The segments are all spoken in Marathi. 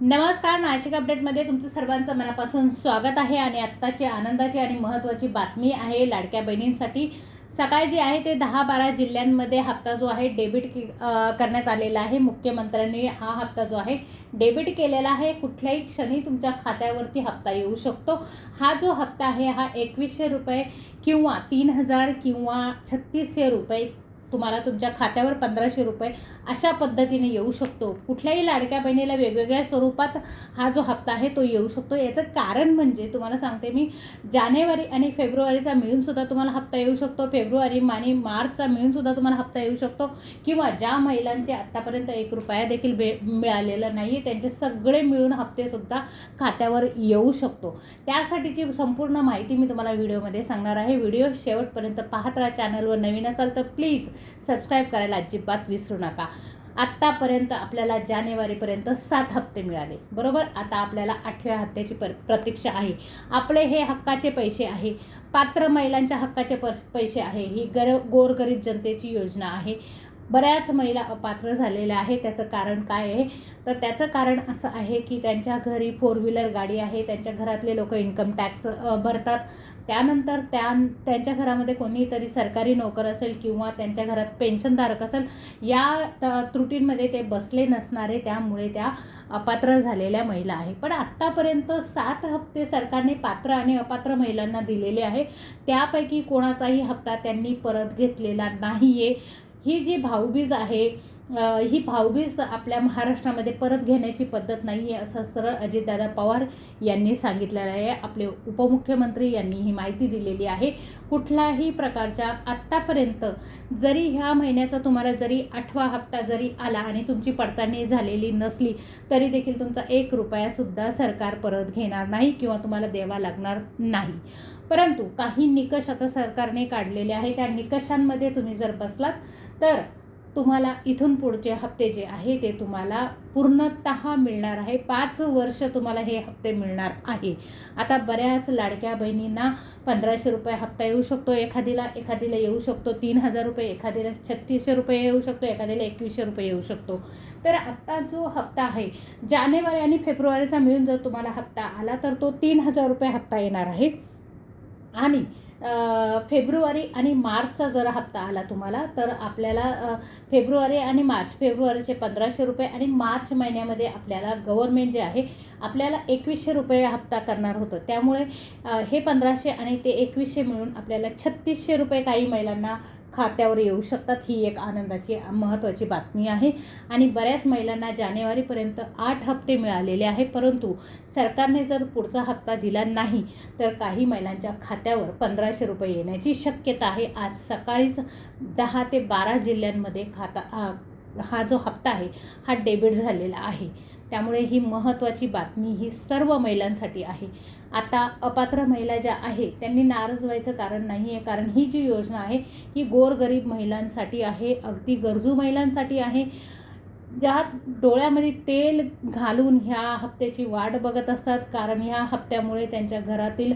नमस्कार नाशिक अपडेटमध्ये तुमचं सर्वांचं मनापासून स्वागत आहे आणि आत्ताची आनंदाची आणि महत्त्वाची बातमी आहे लाडक्या बहिणींसाठी. सकाळी जे आहे ते दहा बारा जिल्ह्यांमध्ये हप्ता जो आहे डेबिट करण्यात आलेला आहे. मुख्यमंत्र्यांनी हा हप्ता जो आहे डेबिट केलेला आहे. कुठल्याही क्षणी तुमच्या खात्यावरती हप्ता येऊ शकतो. हा जो हप्ता आहे हा एकवीसशे रुपये किंवा तीन हजार किंवा छत्तीसशे रुपये तुम्हाला तुमच्या खात्यावर पंधराशे रुपये अशा पद्धतीने येऊ शकतो. कुठल्याही लाडक्या बहिणीला वेगवेगळ्या स्वरूपात हा जो हप्ता आहे तो येऊ शकतो. याचं कारण म्हणजे तुम्हाला सांगते मी जानेवारी आणि फेब्रुवारीचा मिळूनसुद्धा तुम्हाला हप्ता येऊ शकतो. फेब्रुवारी आणि मार्चचा मिळूनसुद्धा तुम्हाला हप्ता येऊ शकतो. किंवा ज्या महिलांचे आत्तापर्यंत एक रुपया देखील बे मिळालेला नाही आहे त्यांचे सगळे मिळून हप्तेसुद्धा खात्यावर येऊ शकतो. त्यासाठीची संपूर्ण माहिती मी तुम्हाला व्हिडिओमध्ये सांगणार आहे. व्हिडिओ शेवटपर्यंत पाहत राहा. चॅनलवर नवीन असाल तर प्लीज सबस्क्राईब करायला अजिबात विसरू नका. आत्तापर्यंत आपल्याला जानेवारीपर्यंत सात हप्ते मिळाले. बरोबर? आता आपल्याला आठव्या हप्त्याची पर प्रतीक्षा आहे. आपले हे हक्काचे पैसे आहे. पात्र महिलांच्या हक्काचे पर पैसे आहे. ही गर गोरगरीब जनतेची योजना आहे. बऱ्याच महिला अपात्र झालेल्या आहे त्याचं कारण काय आहे? तर त्याचं कारण असं आहे की त्यांच्या घरी फोर व्हीलर गाडी आहे. त्यांच्या घरातले लोक इन्कम टॅक्स भरतात. त्यानंतर त्या त्यांच्या घरामध्ये कोणीतरी सरकारी नोकर असेल किंवा त्यांच्या घरात पेन्शनधारक असेल या त त्रुटींमध्ये ते बसले नसणारे. त्यामुळे त्या अपात्र झालेल्या महिला आहे पण आत्तापर्यंत सात हप्ते सरकारने पात्र आणि अपात्र महिलांना दिलेले आहे त्यापैकी कोणाचाही हप्ता त्यांनी परत घेतलेला नाही आहे ही जी भाऊबीज आहे ही भाऊबीज आपल्या महाराष्ट्रामध्ये परत घेण्याची पद्धत नाही आहे असं सरळ अजितदादा पवार यांनी सांगितलेलं आहे. आपले उपमुख्यमंत्री यांनी ही माहिती दिलेली आहे. कुठल्याही प्रकारच्या आत्तापर्यंत जरी ह्या महिन्याचा तुम्हाला जरी आठवा हप्ता जरी आला आणि तुमची पडताळणी झालेली नसली तरी देखील तुमचा एक रुपयासुद्धा सरकार परत घेणार नाही किंवा तुम्हाला द्यावा लागणार नाही. परंतु काही निकष आता सरकारने काढलेले आहे त्या निकषांमध्ये तुम्ही जर बसलात तर तुम्हाला इथून पुढचे हप्ते जे आहे ते तुम्हाला पूर्णतः मिळणार आहे. पाच वर्ष तुम्हाला हे हप्ते मिळणार आहे. आता बऱ्याच लाडक्या बहिणींना पंधराशे रुपये हप्ता येऊ शकतो. एखादीला एखादीला येऊ शकतो. तीन हजार रुपये एखादीला छत्तीसशे रुपये येऊ शकतो. एखादीला एकवीसशे रुपये येऊ शकतो. तर आत्ता जो हप्ता आहे जानेवारी आणि फेब्रुवारीचा मिळून जर तुम्हाला हप्ता आला तर तो तीन हजार रुपये हप्ता येणार आहे. आणि फेब्रुवारी आणि मार्चचा जर हप्ता आला तुम्हाला तर आपल्याला फेब्रुवारी आणि मार्च फेब्रुवारीचे पंधराशे रुपये आणि मार्च महिन्यामध्ये आपल्याला गव्हर्मेंट जे आहे आपल्याला एकवीसशे रुपये हप्ता करणार होतं. त्यामुळे हे पंधराशे आणि ते एकवीसशे मिळून आपल्याला छत्तीसशे रुपये काही महिलांना खात्यावर येऊ शकतात ही एक आनंदाची महत्त्वाची बातमी आहे. आणि बऱ्याच महिलांना जानेवारीपर्यंत आठ हप्ते मिळालेले आहे परंतु सरकारने जर पुढचा हप्ता दिला नाही तर काही महिलांच्या खात्यावर पंधराशे रुपये येण्याची शक्यता आहे. आज सकाळीच दहा ते बारा जिल्ह्यांमध्ये खाता हा- जो हप्ता आहे हा डेबिट झालेला आहे. त्यामुळे ही महत्त्वाची बातमी ही सर्व महिलांसाठी आहे. आता अपात्र महिला ज्या आहेत त्यांनी नाराज व्हायचं कारण नाही आहे कारण ही जी योजना आहे ही गोरगरीब महिलांसाठी आहे अगदी गरजू महिलांसाठी आहे. ज्या डोळ्यामध्ये तेल घालून ह्या हप्त्याची वाट बघत असतात कारण ह्या हप्त्यामुळे त्यांच्या घरातील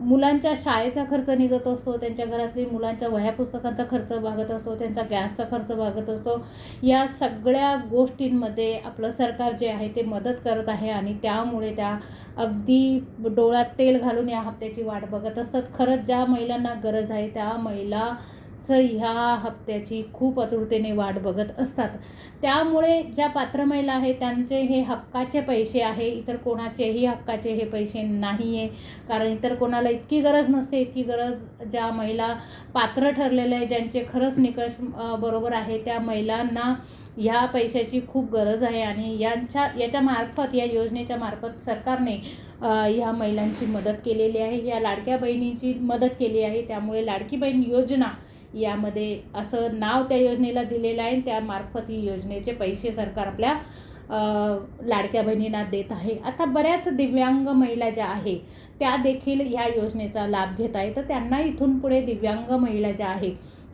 मुलांच्या शाळेचा खर्च निघत असतो त्यांच्या घरातील मुलांच्या वह्या पुस्तकांचा खर्च भागत असतो त्यांचा गॅसचा खर्च भागत असतो. या सगळ्या गोष्टींमध्ये आपलं सरकार जे आहे ते मदत करत आहे आणि त्यामुळे त्या अगदी डोळ्यात तेल घालून या हप्त्याची वाट बघत असतात. खरंच ज्या महिलांना गरज आहे त्या महिला च ह्या हप्त्याची खूप आतुरतेने वाट बघत असतात. त्यामुळे ज्या पात्र महिला आहेत त्यांचे हे हक्काचे पैसे आहे. इतर कोणाचेही हक्काचे हे पैसे नाही आहे कारण इतर कोणाला इतकी गरज नसते इतकी गरज ज्या महिला पात्र ठरलेल्या आहे ज्यांचे खरंच निकष बरोबर आहे त्या महिलांना ह्या पैशाची खूप गरज आहे. आणि यांच्या याच्या मार्फत या योजनेच्या मार्फत सरकारने ह्या महिलांची मदत केलेली आहे. या लाडक्या बहिणीची मदत केली आहे. त्यामुळे लाडकी बहीण योजना यामध्ये असं नाव त्या योजनेला दिलेलं आहे त्यामार्फत ही योजनेचे पैसे सरकार आपल्या लाडक्या बहिणींना देत आहे. आता बऱ्याच दिव्यांग महिला ज्या आहे त्या देखील ह्या योजनेचा लाभ घेत आहे तर त्यांना इथून पुढे दिव्यांग महिला ज्या आहे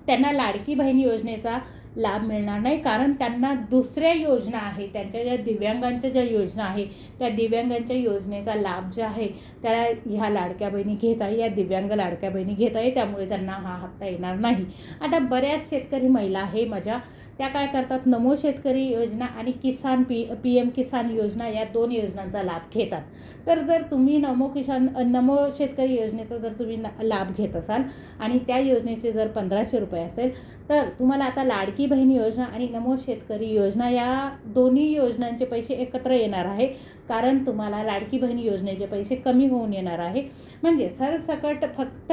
त्यांना लाडकी बहीण योजनेचा लाभ मिळणार नाही. कारण त्यांना दुसऱ्या योजना आहे त्यांच्या ज्या दिव्यांगांच्या ज्या योजना आहे त्या दिव्यांगांच्या योजनेचा लाभ जो आहे त्याला ह्या लाडक्या बहिणी घेत आहे या दिव्यांग लाडक्या बहिणी घेत आहे. त्यामुळे त्यांना हा हप्ता येणार नाही. आता बऱ्याच शेतकरी महिला आहे माझ्या त्या काय करतात? नमो शेतकरी योजना आणि Kisan P P M Kisan योजना या दोन योजनांचा लाभ घेतात. तर जर तुम्ही नमो किसान नमो शेतकरी योजनेचा जर तुम्ही लाभ घेत असाल आणि त्या योजनेचे जर पंधराशे रुपये असेल तर तुम्हाला आता लाडकी बहीण योजना आणि नमो शेतकरी योजना या दोन्ही योजनांचे पैसे एकत्र येणार आहे. कारण तुम्हाला लाडकी बहीण योजनेचे पैसे कमी होऊन येणार आहे. म्हणजे सरसकट फक्त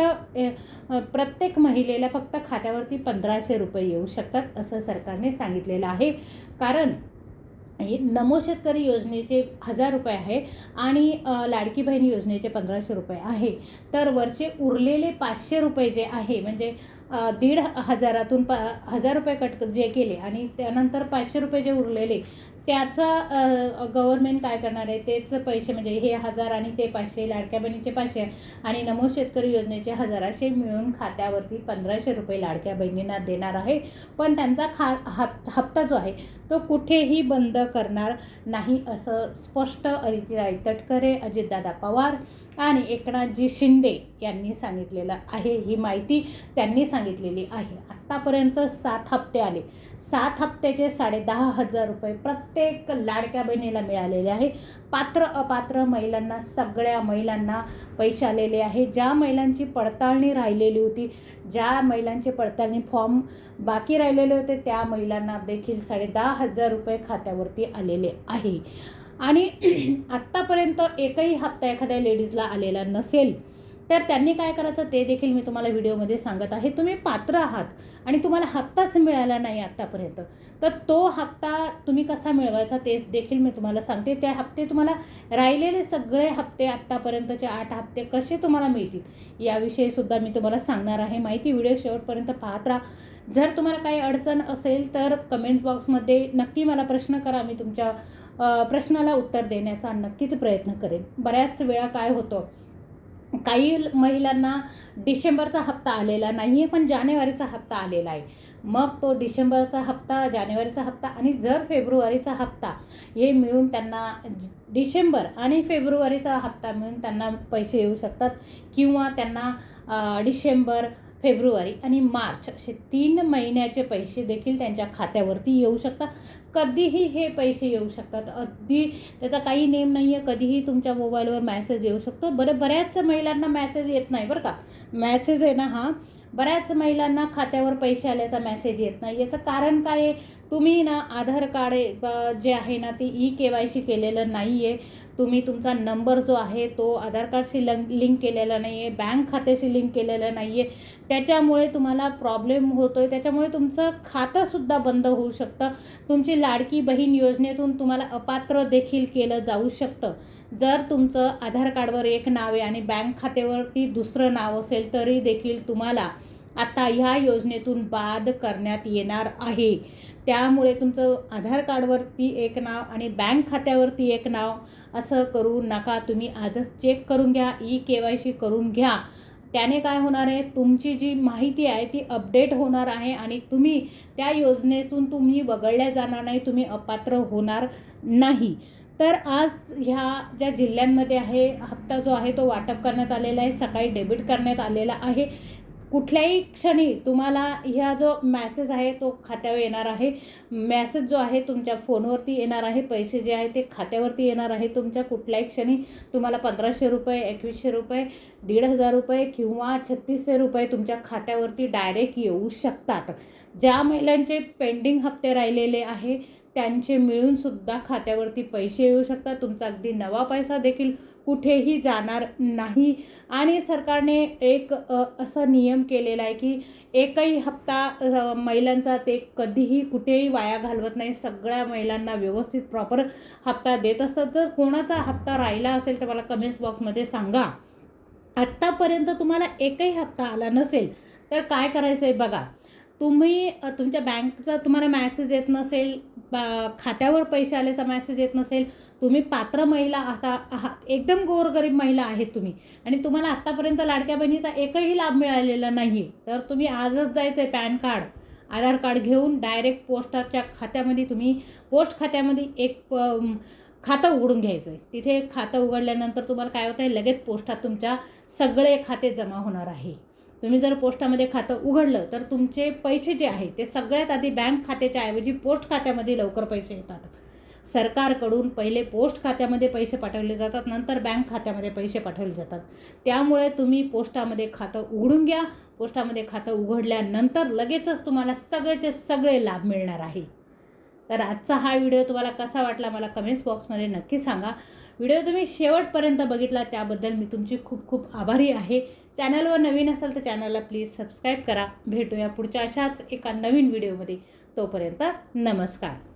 प्रत्येक महिलेला फक्त खात्यावरती पंधराशे रुपये येऊ शकतात असं सरकारने सांगितलेलं आहे. कारण हे नमो शेतकरी योजनेचे हजार रुपये आहे आणि लाडकी बहीण योजनेचे पंधराशे रुपये आहे. तर वरचे उरलेले पाचशे रुपये जे आहे म्हणजे दीड हजारातून पा हजार रुपये कट जे केले आणि त्यानंतर पाचशे रुपये जे उरलेले त्याचा गव्हर्मेंट काय करणार आहे? तेच पैसे म्हणजे हे हजार आणि ते पाचशे लाडक्या बहिणीचे पाचशे आणि नमो शेतकरी योजनेचे हजार असे मिळून खात्यावरती पंधराशे रुपये लाडक्या बहिणींना देणार आहे. पण त्यांचा खा हप हप्ता जो आहे तो कुठेही बंद करणार नाही असं स्पष्ट अदितीराय तटकरे अजितदादा पवार आणि एकनाथजी शिंदे यांनी सांगितलेलं आहे. ही माहिती त्यांनी सांगितलेली आहे. आत्तापर्यंत सात हप्ते आले. सात हप्त्याचे साडे दहा हजार रुपये प्रत्येक लाडक्या बहिणीला मिळालेले आहे. पात्र अपात्र महिलांना सगळ्या महिलांना पैसे आलेले आहे. ज्या महिलांची पडताळणी राहिलेली होती ज्या महिलांची पडताळणी फॉर्म बाकी राहिलेले होते त्या महिलांना देखील साडे दहा हजार रुपये खात्यावरती आलेले आहे. आणि आत्तापर्यंत एकही हप्ता एखाद्या लेडीजला आलेला नसेल तर त्यांनी काय करायचं ते देखील मी तुम्हाला व्हिडिओमध्ये सांगत आहे. तुम्ही पात्र आहात आणि तुम्हाला हप्ताच मिळाला नाही आत्तापर्यंत तर तो हप्ता तुम्ही कसा मिळवायचा ते देखील मी तुम्हाला सांगते. त्या हप्ते तुम्हाला राहिलेले सगळे हप्ते आत्तापर्यंतचे आठ हप्ते कसे तुम्हाला मिळतील याविषयी सुद्धा मी तुम्हाला सांगणार आहे. माहिती व्हिडिओ शेवटपर्यंत पाहत राहा. जर तुम्हाला काही अडचण असेल तर कमेंट बॉक्समध्ये नक्की मला प्रश्न करा. मी तुमच्या प्रश्नाला उत्तर देण्याचा नक्कीच प्रयत्न करेन. बऱ्याच वेळा काय होतं काही महिलांना डिसेंबरचा हप्ता आलेला नाही आहे पण जानेवारीचा हप्ता आलेला आहे. मग तो डिसेंबरचा हप्ता जानेवारीचा हप्ता आणि जर फेब्रुवारीचा हप्ता हे मिळून त्यांना डिसेंबर आणि फेब्रुवारीचा हप्ता मिळून त्यांना पैसे येऊ शकतात किंवा त्यांना डिसेंबर फेब्रुवारी आणि मार्च असे तीन महिन्याचे पैसे देखील त्यांच्या खात्यावरती येऊ शकतात. कधीही हे पैसे येऊ शकतात. अगदी त्याचा काही नेम नाही आहे कधीही तुमच्या मोबाईलवर मॅसेज येऊ शकतो. बरं बऱ्याच महिलांना मॅसेज येत नाही बरं का? मॅसेज आहे ना हा. बऱ्याच महिलांना खात्यावर पैसे आल्याचा मेसेज येत नाही. याचं कारण काय आहे? तुम्ही ना आधार कार्ड आहे, जे आहे ना ते ई के वाय सी केलेलं नाही आहे तुम्ही तुमचा नंबर जो आहे तो आधार कार्डशी लं लिंक केलेला नाही आहे बँक खात्याशी लिंक केलेलं नाही आहे त्याच्यामुळे तुम्हाला प्रॉब्लेम होतो आहे त्याच्यामुळे तुमचं खातंसुद्धा बंद होऊ शकतं. तुमची लाडकी बहीण योजनेतून तुम्हाला अपात्र देखील केलं जाऊ शकतं. जर तुमचं आधार कार्डवर एक नाव आहे आणि बँक खात्यावरती दुसरं नाव असेल तरी देखील तुम्हाला आता ह्या योजनेतून बाद करण्यात येणार आहे. त्यामुळे तुमचं आधार कार्डवरती एक नाव आणि बँक खात्यावरती एक नाव असं करू नका. तुम्ही आजच चेक करून घ्या ई के वाय सी करून घ्या. त्याने काय होणार आहे तुमची जी माहिती आहे ती अपडेट होणार आहे आणि तुम्ही त्या योजनेतून तुम्ही वगळल्या जाणार नाही तुम्ही अपात्र होणार नाही. तर आज ह्या ज्या जिल्ह्यांमध्ये आहे हप्ता जो आहे तो वाटप करण्यात आलेला आहे सकाळी डेबिट करण्यात आलेला आहे. कुठल्याही क्षणी तुम्हाला ह्या जो मॅसेज आहे तो खात्यावर येणार आहे. मॅसेज जो आहे तुमच्या फोनवरती येणार आहे. पैसे जे आहे ते खात्यावरती येणार आहे. तुमच्या कुठल्याही क्षणी तुम्हाला पंधराशे रुपये एकवीसशे रुपये दीड हजार रुपये किंवा छत्तीसशे रुपये तुमच्या खात्यावरती डायरेक्ट येऊ शकतात. ज्या महिलांचे पेंडिंग हप्ते राहिलेले आहे त्यांचे मिळूनसुद्धा खात्यावरती पैसे येऊ शकतात. तुमचा अगदी नवा पैसा देखील कुठेही जाणार नाही. आणि सरकारने एक असा नियम केलेला आहे की एकही हप्ता महिलांचा ते कधीही कुठेही वाया घालवत नाही. सगळ्या महिलांना व्यवस्थित प्रॉपर हप्ता देत असतात. जर कोणाचा हप्ता राहिला असेल तर मला कमेंट्स बॉक्समध्ये सांगा. आत्तापर्यंत तुम्हाला एकही हप्ता आला नसेल तर काय करायचं आहे बघा. तुम्ही तुमच्या बँकचा तुम्हाला मॅसेज येत नसेल बा- खात्यावर पैसे आल्याचा मॅसेज येत नसेल तुम्ही पात्र महिला आता आहात एकदम गोरगरीब महिला आहेत तुम्ही. आणि तुम्हाला आत्तापर्यंत लाडक्या बहिणीचा एकही लाभ मिळालेला नाही. आहे तर तुम्ही आजच जायचं आहे पॅन कार्ड आधार कार्ड घेऊन डायरेक्ट पोस्टाच्या खात्यामध्ये तुम्ही पोस्ट खात्यामध्ये एक प- खातं उघडून घ्यायचं आहे तिथे खातं उघडल्यानंतर तुम्हाला काय होतं आहे लगेच पोस्टात तुमच्या सगळे खाते जमा होणार आहे. तुम्ही जर पोस्टामध्ये खातं उघडलं तर तुमचे पैसे जे आहे ते सगळ्यात आधी बँक खात्याच्या ऐवजी पोस्ट खात्यामध्ये लवकर पैसे येतात. सरकारकडून पहिले पोस्ट खात्यामध्ये पैसे पाठवले जातात नंतर बँक खात्यामध्ये पैसे पाठवले जातात. त्यामुळे तुम्ही पोस्टामध्ये खातं उघडून घ्या. पोस्टामध्ये खातं उघडल्यानंतर लगेचच तुम्हाला सगळेचे सगळे लाभ मिळणार आहे. तर आजचा हा व्हिडिओ तुम्हाला कसा वाटला मला कमेंट्स बॉक्समध्ये नक्की सांगा. व्हिडिओ तुम्ही शेवटपर्यंत बघितला त्याबद्दल मी तुमची खूप खूप आभारी आहे. चॅनलवर नवीन असाल तर चॅनलला प्लीज सबस्क्राईब करा. भेटूया पुढच्या अशाच एका नवीन व्हिडिओमध्ये. तोपर्यंत नमस्कार.